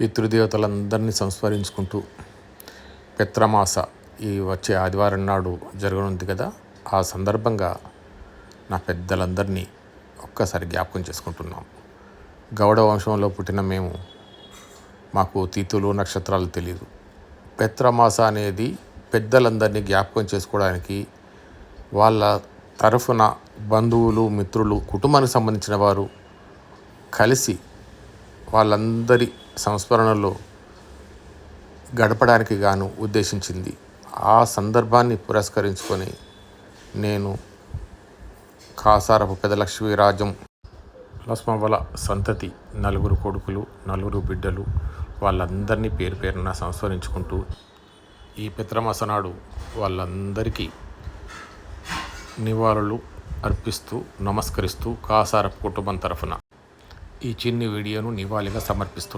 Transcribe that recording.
పితృదేవతలందరినీ సంస్మరించుకుంటూ పిత్రమాస ఈ వచ్చే ఆదివారం నాడు జరగనుంది కదా. ఆ సందర్భంగా నా పెద్దలందరినీ ఒక్కసారి జ్ఞాపకం చేసుకుంటున్నాం. గౌడ వంశంలో పుట్టిన మేము మాకు తిథులు నక్షత్రాలు తెలియదు పిత్రమాస అనేది పెద్దలందరినీ జ్ఞాపకం చేసుకోవడానికి వాళ్ళ తరఫున బంధువులు మిత్రులు కుటుంబానికి సంబంధించిన వారు కలిసి వాళ్ళందరి సంస్మరణలో గడపడానికి గాను ఉద్దేశించింది. ఆ సందర్భాన్ని పురస్కరించుకొని నేను కాసారపు పెదలక్ష్మీరాజం లస్మవల సంతతి నలుగురు కొడుకులు నలుగురు బిడ్డలు వాళ్ళందరినీ పేరు పేరున సంస్మరించుకుంటూ ఈ పిత్రమాస నాడు వాళ్ళందరికీ నివాళులు అర్పిస్తూ నమస్కరిస్తూ కాసారపు కుటుంబం తరఫున ఈ చిన్ని వీడియోను నివాళిగా సమర్పిస్తున్నాను.